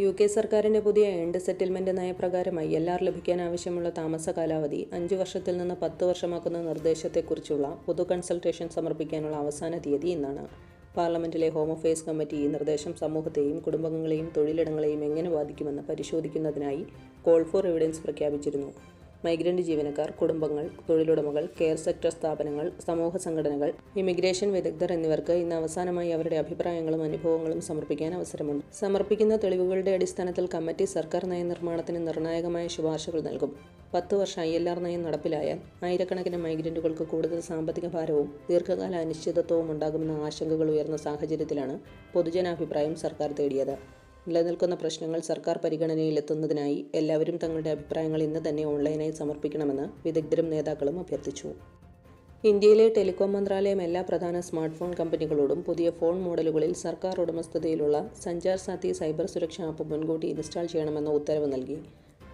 U K സർക്കാരിന്റെ പുതിയ end settlement നയപ്രകാരം ഐ എൽ ആർ ലഭിക്കാൻ ആവശ്യമുള്ള താമസ കാലാവധി അഞ്ച് വർഷത്തിൽ നിന്ന് പത്ത് വർഷമാക്കുന്ന നിർദ്ദേശത്തെക്കുറിച്ചുള്ള പൊതു കൺസൾട്ടേഷൻ സമർപ്പിക്കാനുള്ള അവസാന തീയതി ഇന്നാണ്. പാർലമെന്റിലെ ഹോം അഫയേഴ്സ് കമ്മിറ്റി ഈ നിർദ്ദേശം സമൂഹത്തെയും കുടുംബങ്ങളെയും തൊഴിലിടങ്ങളെയും എങ്ങനെ ബാധിക്കുമെന്ന് പരിശോധിക്കുന്നതിനായി കോൾ ഫോർ എവിഡൻസ് പ്രഖ്യാപിച്ചിരുന്നു. മൈഗ്രന്റ് ജീവനക്കാർ കുടുംബങ്ങൾ തൊഴിലുടമകൾ കെയർ സെക്ടർ സ്ഥാപനങ്ങൾ സമൂഹ സംഘടനകൾ ഇമിഗ്രേഷൻ വിദഗ്ധർ എന്നിവർക്ക് ഇന്ന് അവസാനമായി അവരുടെ അഭിപ്രായങ്ങളും അനുഭവങ്ങളും സമർപ്പിക്കാൻ അവസരമുണ്ട്. സമർപ്പിക്കുന്ന തെളിവുകളുടെ അടിസ്ഥാനത്തിൽ കമ്മിറ്റി സർക്കാർ നയനിർമ്മാണത്തിന് നിർണായകമായ ശുപാർശകൾ നൽകും. പത്ത് വർഷം ഐ എൽ ആർ നയം നടപ്പിലായാൽ ആയിരക്കണക്കിന് മൈഗ്രന്റുകൾക്ക് കൂടുതൽ സാമ്പത്തിക ഭാരവും ദീർഘകാല അനിശ്ചിതത്വവും ഉണ്ടാകുമെന്ന ആശങ്കകൾ ഉയർന്ന സാഹചര്യത്തിലാണ് പൊതുജനാഭിപ്രായം സർക്കാർ തേടിയത്. നിലനിൽക്കുന്ന പ്രശ്നങ്ങൾ സർക്കാർ പരിഗണനയിലെത്തുന്നതിനായി എല്ലാവരും തങ്ങളുടെ അഭിപ്രായങ്ങൾ ഇന്ന് തന്നെ ഓൺലൈനായി സമർപ്പിക്കണമെന്ന് വിദഗ്ധരും നേതാക്കളും അഭ്യർത്ഥിച്ചു. ഇന്ത്യയിലെ ടെലികോം മന്ത്രാലയം എല്ലാ പ്രധാന സ്മാർട്ട് ഫോൺ കമ്പനികളോടും പുതിയ ഫോൺ മോഡലുകളിൽ സർക്കാർ ഉടമസ്ഥതയിലുള്ള സഞ്ചാർ സാത്തി സൈബർ സുരക്ഷാ ആപ്പ് മുൻകൂട്ടി ഇൻസ്റ്റാൾ ചെയ്യണമെന്ന ഉത്തരവ് നൽകി.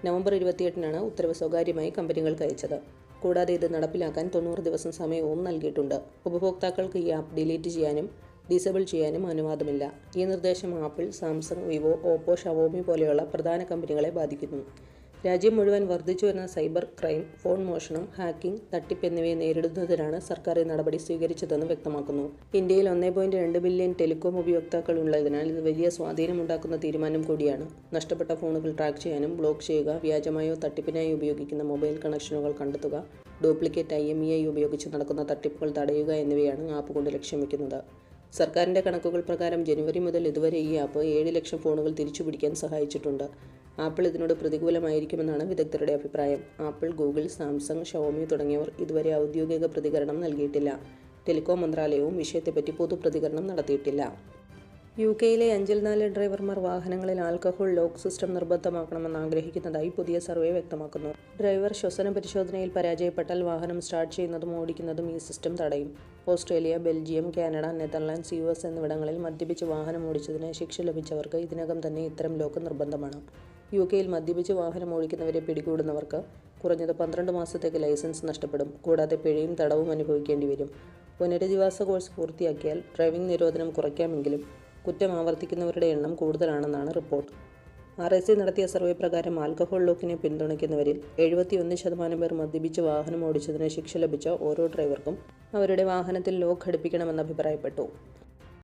നവംബർ ഇരുപത്തിയെട്ടിനാണ് ഉത്തരവ് സ്വകാര്യമായി കമ്പനികൾക്ക് അയച്ചത്. കൂടാതെ ഇത് നടപ്പിലാക്കാൻ തൊണ്ണൂറ് ദിവസം സമയവും നൽകിയിട്ടുണ്ട്. ഉപഭോക്താക്കൾക്ക് ഈ ആപ്പ് ഡിലീറ്റ് ചെയ്യാനും ഡിസേബിൾ ചെയ്യാനും അനുവാദമില്ല. ഈ നിർദ്ദേശം Apple Samsung Vivo Oppo Xiaomi പോലെയുള്ള പ്രധാന കമ്പനികളെ ബാധിക്കുന്നു. രാജ്യം മുഴുവൻ വർദ്ധിച്ചു വരുന്ന സൈബർ ക്രൈം ഫോൺ മോഷണം ഹാക്കിംഗ് തട്ടിപ്പ് എന്നിവയെ നേരിടുന്നതിനാണ് സർക്കാർ ഈ നടപടി സ്വീകരിച്ചതെന്ന് വ്യക്തമാക്കുന്നു. ഇന്ത്യയിൽ ഒന്നേ പോയിന്റ് രണ്ട് ബില്യൺ ടെലികോം ഉപയോക്താക്കൾ ഉള്ളതിനാൽ ഇത് വലിയ സ്വാധീനമുണ്ടാക്കുന്ന തീരുമാനം കൂടിയാണ്. നഷ്ടപ്പെട്ട ഫോണുകൾ ട്രാക്ക് ചെയ്യാനും ബ്ലോക്ക് ചെയ്യുക വ്യാജമായോ തട്ടിപ്പിനായി ഉപയോഗിക്കുന്ന മൊബൈൽ കണക്ഷനുകൾ കണ്ടെത്തുക duplicate I M E I ഉപയോഗിച്ച് നടക്കുന്ന തട്ടിപ്പുകൾ തടയുക എന്നിവയാണ് ആപ്പ് കൊണ്ട് ലക്ഷ്യം വയ്ക്കുന്നത് സർക്കാരിന്റെ കണക്കുകൾ പ്രകാരം ജനുവരി മുതൽ ഇതുവരെ ഈ ആപ്പ് ഏഴ് ലക്ഷം ഫോണുകൾ തിരിച്ചു പിടിക്കാൻ സഹായിച്ചിട്ടുണ്ട്. ആപ്പിൾ ഇതിനോട് പ്രതികൂലമായിരിക്കുമെന്നാണ് വിദഗ്ധരുടെ അഭിപ്രായം. ആപ്പിൾ ഗൂഗിൾ സാംസങ് ഷവോമി തുടങ്ങിയവർ ഇതുവരെ ഔദ്യോഗിക പ്രതികരണം നൽകിയിട്ടില്ല. ടെലികോം മന്ത്രാലയവും വിഷയത്തെപ്പറ്റി പൊതുപ്രതികരണം നടത്തിയിട്ടില്ല. യു കെയിലെ അഞ്ചിൽ നാല് ഡ്രൈവർമാർ വാഹനങ്ങളിൽ ആൽക്കഹോൾ ലോക്ക് സിസ്റ്റം നിർബന്ധമാക്കണമെന്ന് ആഗ്രഹിക്കുന്നതായി പുതിയ സർവേ വ്യക്തമാക്കുന്നു. ഡ്രൈവർ ശ്വസന പരിശോധനയിൽ പരാജയപ്പെട്ടാൽ വാഹനം സ്റ്റാർട്ട് ചെയ്യുന്നതും ഓടിക്കുന്നതും ഈ സിസ്റ്റം തടയും. Australia Belgium Canada Netherlands U S എന്നിവിടങ്ങളിൽ മദ്യപിച്ച് വാഹനം ഓടിച്ചതിന് ശിക്ഷ ലഭിച്ചവർക്ക് ഇതിനകം തന്നെ ഇത്തരം ലോക്ക് നിർബന്ധമാണ്. യു കെയിൽ മദ്യപിച്ച് വാഹനം ഓടിക്കുന്നവരെ പിടികൂടുന്നവർക്ക് കുറഞ്ഞത് പന്ത്രണ്ട് മാസത്തേക്ക് ലൈസൻസ് നഷ്ടപ്പെടും. കൂടാതെ പിഴയും തടവും അനുഭവിക്കേണ്ടി വരും. പുനരധിവാസ കോഴ്സ് പൂർത്തിയാക്കിയാൽ ഡ്രൈവിംഗ് നിരോധനം കുറയ്ക്കാമെങ്കിലും കുറ്റം ആവർത്തിക്കുന്നവരുടെ എണ്ണം കൂടുതലാണെന്നാണ് റിപ്പോർട്ട്. ആർ എസ് സി നടത്തിയ സർവേ പ്രകാരം ആൽക്കഹോൾ ലോക്കിനെ പിന്തുണയ്ക്കുന്നവരിൽ എഴുപത്തിയൊന്ന് ശതമാനം പേർ മദ്യപിച്ച് വാഹനം ഓടിച്ചതിന് ശിക്ഷ ലഭിച്ച ഓരോ ഡ്രൈവർക്കും അവരുടെ വാഹനത്തിൽ ലോക്ക് ഘടിപ്പിക്കണമെന്ന് അഭിപ്രായപ്പെട്ടു.